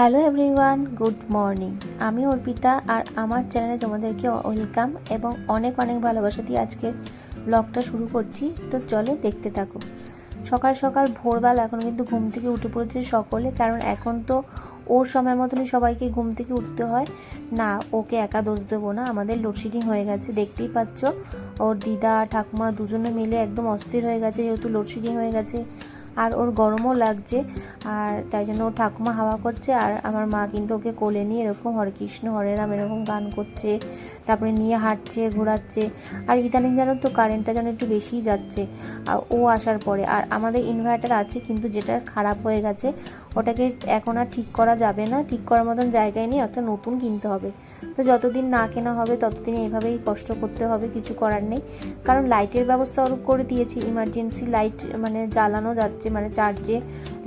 Hello everyone good morning আমি অর্পিতা আর আমার চ্যানেলে তোমাদেরকে ওয়েলকাম এবং অনেক অনেক ভালোবাসা দিয়ে আজকের ব্লগটা শুরু করছি। তো চলো দেখতে থাকো। সকাল সকাল ভোরবেলা এখন কিন্তু ঘুম থেকে উঠে পড়েছে সকলে, কারণ এখন তো ওর সময় মতনই সবাইকে ঘুম থেকে উঠতে হয়। না, ওকে একা দোষ দেবো না, আমাদের লোডশেডিং হয়ে গেছে, দেখতেই পাচ্ছ। ওর দিদা, ঠাকুমা দুজনে মিলে একদম অস্থির হয়ে গেছে, যেহেতু লোডশেডিং হয়ে গেছে। আর ওর গরমও লাগছে, আর তাই জন্য ও ঠাকুমা হাওয়া করছে, আর আমার মা কিন্তু ওকে কোলে নিয়ে এরকম হরে কৃষ্ণ, হরে রাম এরকম গান করছে, তারপরে নিয়ে হাঁটছে, ঘোরাচ্ছে, আর ইদানিং যেন তো কারেন্টটা যেন একটু বেশিই যাচ্ছে, আর ও আসার পরে, আর আমাদের ইনভার্টার আছে কিন্তু যেটা খারাপ হয়ে গেছে, ওটাকে এখন আর ঠিক করা যাবে না, ঠিক করার মতন জায়গায় নিয়ে একটা নতুন কিনতে হবে, তো যতদিন না কেনা হবে ততদিন এইভাবেই কষ্ট করতে হবে, কিছু করার নেই, কারণ লাইটের ব্যবস্থা করে দিয়েছি ইমার্জেন্সি লাইট মানে জ্বালানো যাচ্ছে মানে চার্জে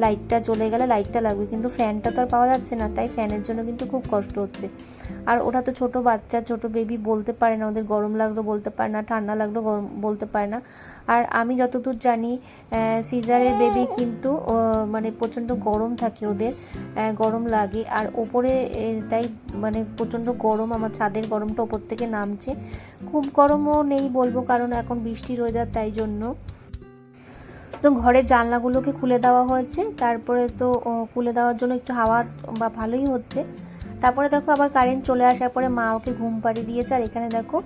লাইটটা চলে গেলে লাইটটা লাগবে, কিন্তু ফ্যানটা তো আর পাওয়া যাচ্ছে না, তাই ফ্যানের জন্য কিন্তু খুব কষ্ট হচ্ছে। আর ওরা তো ছোট বাচ্চা, ছোট বেবি বলতে পারে না, ওদের গরম লাগল বলতে পারে না, ঠান্ডা লাগল গরম বলতে পারে না। আর আমি যতদূর জানি সিজারের বেবি কিন্তু মানে প্রচণ্ড গরম থাকে ওদের গরম লাগে। আর ওপরে তাই মানে প্রচণ্ড গরম, আমার ছাদের গরমটা ওপর থেকে নামছে। খুব গরমও নেই বলব, কারণ এখন বৃষ্টির ওয়েদার তাই জন্য। তো ঘরের জানলাগুলোকে খুলে দেওয়া হয়েছে। তারপরে তো খুলে দেওয়ার জন্য একটু হাওয়া বা ভালোই হচ্ছে। তারপরে দেখো আবার কারেন্ট চলে আসার পরে মা ওকে ঘুম পাড়িয়ে দিয়েছে আর এখানে দেখো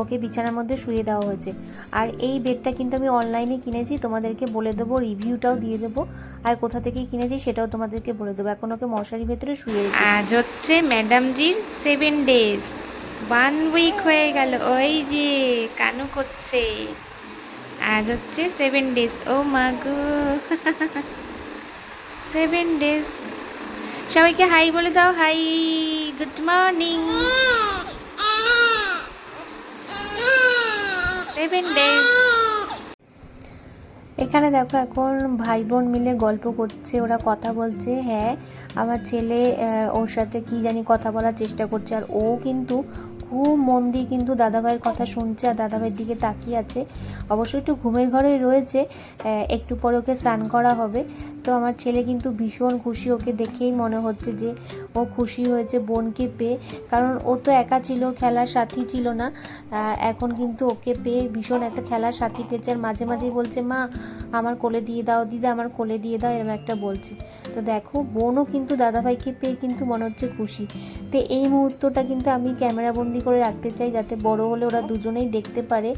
ওকে বিছানার মধ্যে শুয়ে দেওয়া হয়েছে। আর এই বেডটা কিন্তু আমি অনলাইনে কিনেছি, তোমাদেরকে বলে দেবো রিভিউটাও দিয়ে দেবো। আর কোথা থেকে কিনেছি সেটাও তোমাদেরকে বলে দেবো। এখন ওকে মশারির ভেতরে শুয়ে আজ হচ্ছে ম্যাডামজির সেভেন ডেজ ওয়ান উইক হয়ে গেল। ওই যে, কানু করছে। আজ হচ্ছে সেভেন ডেজ ও মা গো সেভেন ডেজ সবাইকে হাই বলে দাও hi good morning seven days এখানে দেখো এখন ভাই বোন মিলে গল্প করছে, ওরা কথা বলছে হ্যাঁ আমার ছেলে ওর সাথে কি জানি কথা বলার চেষ্টা করছে, আর ও কিন্তু খুব মন দিয়ে কিন্তু দাদাভাইয়ের কথা শুনছে আর দাদাভাইয়ের দিকে তাকিয়ে আছে। অবশ্যই একটু ঘুমের ঘরে রয়েছে একটু পরে ওকে স্নান করা হবে। তো আমার ছেলে কিন্তু ভীষণ খুশি, ওকে দেখেই মনে হচ্ছে যে ও খুশি হয়েছে বোনকে পেয়ে। কারণ ও তো একা ছিল, খেলার সাথী ছিল না। এখন কিন্তু ওকে পেয়ে ভীষণ একটা খেলার সাথী পেয়েছে। আর মাঝে মাঝেই বলছে, মা, আমার কোলে দিয়ে দাও, দিদা, আমার কোলে দিয়ে দাও, এরকম একটা বলছে। তো দেখো, বোনও কিন্তু দাদাভাইকে পেয়ে কিন্তু মনে হচ্ছে খুশি। তো এই মুহূর্তটা কিন্তু আমি ক্যামেরা বন্দি করে রাখতে চাই যাতে বড় হলে ওরা দুজনেই দেখতে পারে।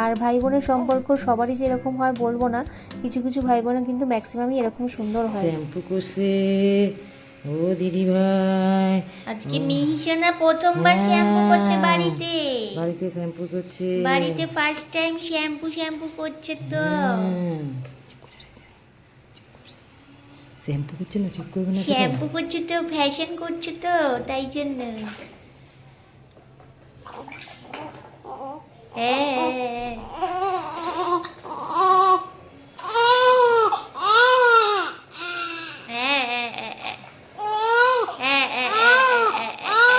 আর ভাই বোনের সম্পর্ক সবারই যেরকম হয় বলব না কিছু কিছু ভাই বোনের কিন্তু ম্যাক্সিমামই এরকম সুন্দর হয়। শ্যাম্পু করছে ও দিদি ভাই আজকে মিহিসোনা প্রথমবার শ্যাম্পু করছে বাড়িতে। বাড়িতে শ্যাম্পু করছে। বাড়িতে ফার্স্ট টাইম শ্যাম্পু শ্যাম্পু করছে তো। হ্যাঁ। শ্যাম্পু করছে না চুপ করবে না। শ্যাম্পু করছে তো ফ্যাশন করছে তো তাই জন্য। হ্যাঁ হ্যাঁ, হ্যাঁ, হ্যাঁ, হ্যাঁ। হ্যাঁ, হ্যাঁ, হ্যাঁ, হ্যাঁ, হ্যাঁ, হ্যাঁ।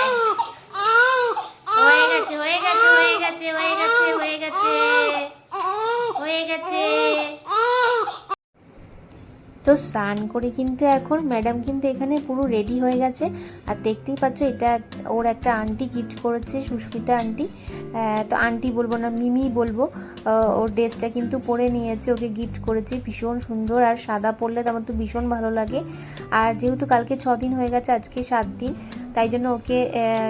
হয়ে গেছে হয়ে গেছে হয়ে গেছে হয়ে গেছে হয়ে গেছে হয়ে গেছে তো স্নান করে কিন্তু এখন ম্যাডাম কিন্তু এখানে পুরো রেডি হয়ে গেছে। আর দেখতেই পাচ্ছ, এটা ওর একটা আন্টি গিফট করেছে, সুস্মিতা আন্টি তো আন্টি বলব না, মিমি বলব। ওর ড্রেসটা কিন্তু পরে নিয়েছে, ওকে গিফট করেছে। ভীষণ সুন্দর, আর সাদা পরলে তো আমার তো ভীষণ ভালো লাগে। আর যেহেতু কালকে ছ দিন হয়ে গেছে, আজকে সাত দিন তাই জন্য ওকে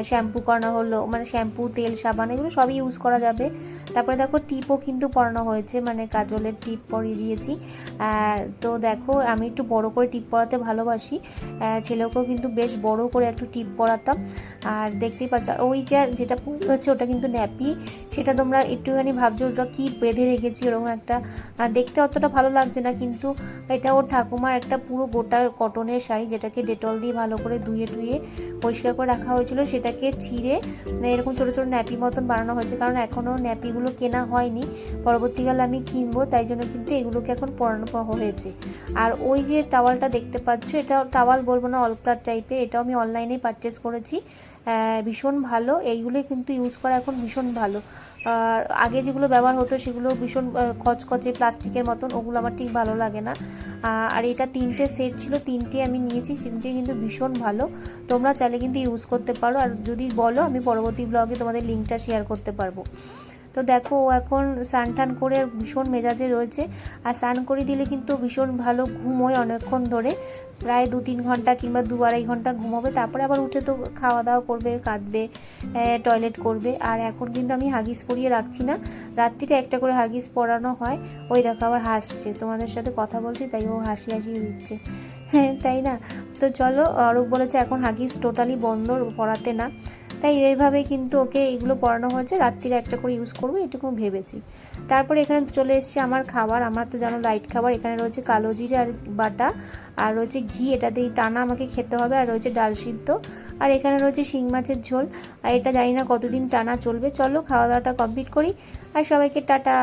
শ্যাম্পু করানো হলো মানে শ্যাম্পু তেল, সাবান, এগুলো সবই ইউজ করা যাবে। তারপরে দেখো টিপও কিন্তু পরানো হয়েছে মানে কাজলের টিপ পরিয়ে দিয়েছি। তো দেখো আমি একটু বড় করে টিপ পরাতে ভালোবাসি। ছেলেকেও কিন্তু বেশ বড় করে একটু টিপ পরাতাম। আর দেখতেই পাচ্ছ, আর ওইটা যেটা হচ্ছে ওটা কিন্তু ন্যাপি। সেটা তোমরা একটুখানি ভাবছ, ওটা কি বেঁধে রেখেছি ওরকম একটা দেখতে অতটা ভালো লাগছে না, কিন্তু এটা ওর ঠাকুমার একটা পুরো গোটা কটনের শাড়ি, যেটাকে ডেটল দিয়ে ভালো করে ধুয়ে টুয়ে পরিষ্কার করে রাখা হয়েছিল, সেটাকে ছিঁড়ে মানে এরকম ছোটো ছোটো ন্যাপি মতন বানানো হয়েছে, কারণ এখনও ন্যাপিগুলো কেনা হয়নি। পরবর্তীকালে আমি কিনবো, তাই জন্য কিন্তু এগুলোকে এখন পরানো হয়েছে। আর ওই যে টাওয়ালটা দেখতে পাচ্ছ এটা টাওয়াল বলব না অলকার টাইপের এটাও আমি অনলাইনে পারচেস করেছি। ভীষণ ভালো। এইগুলোই কিন্তু ইউজ করা এখন ভীষণ ভালো। আর আগে যেগুলো ব্যবহার হতো সেগুলো ভীষণ খচখচে প্লাস্টিকের মতন, ওগুলো আমার ঠিক ভালো লাগে না। আর এটা তিনটে সেট ছিল, তিনটে আমি নিয়েছি, তিনটে কিন্তু ভীষণ ভালো। তোমরা চাইলে কিন্তু ইউজ করতে পারো। আর যদি বলো, আমি পরবর্তী ব্লগে তোমাদের লিঙ্কটা শেয়ার করতে পারব। তো দেখো, ও এখন স্নান টান করে ভীষণ মেজাজে রয়েছে। আর স্নান করে দিলে কিন্তু ভীষণ ভালো ঘুমোয় অনেকক্ষণ ধরে। প্রায় দু তিন ঘণ্টা কিংবা দু আড়াই ঘণ্টা ঘুমোবে তারপরে আবার উঠে তো খাওয়া দাওয়া করবে, কাঁদবে টয়লেট করবে। আর এখন কিন্তু আমি হাগিস পরিয়ে রাখছি না। রাত্রিটা একটা করে হাগিস পরানো হয়। ওই দেখো আবার হাসছে। তোমাদের সাথে কথা বলছি, তাই ও হাসি হাসি দিচ্ছে। হ্যাঁ তাই না? তো চলো অরূপ বলেছে এখন হাগিস টোটালি বন্ধ, পড়াতে না। তাই এইভাবে কিন্তু ওকে এগুলো পড়ানো হয়েছে, রাত্রিরে একটা করে ইউজ করব, এটুকু ভেবেছি। তারপরে এখানে চলে এসেছে আমার খাবার। আমার তো জানো লাইট খাবার, এখানে রয়েছে কালো জিরে আর বাটা, আর রয়েছে ঘি, এটা দিয়ে টানা আমাকে খেতে হবে, আর রয়েছে ডাল সিদ্ধ, আর এখানে রয়েছে শিং মাছের ঝোল, আর এটা জানি না কতদিন টানা চলবে। চলো খাওয়া দাওয়াটা কমপ্লিট করি, আর সবাইকে টাটা।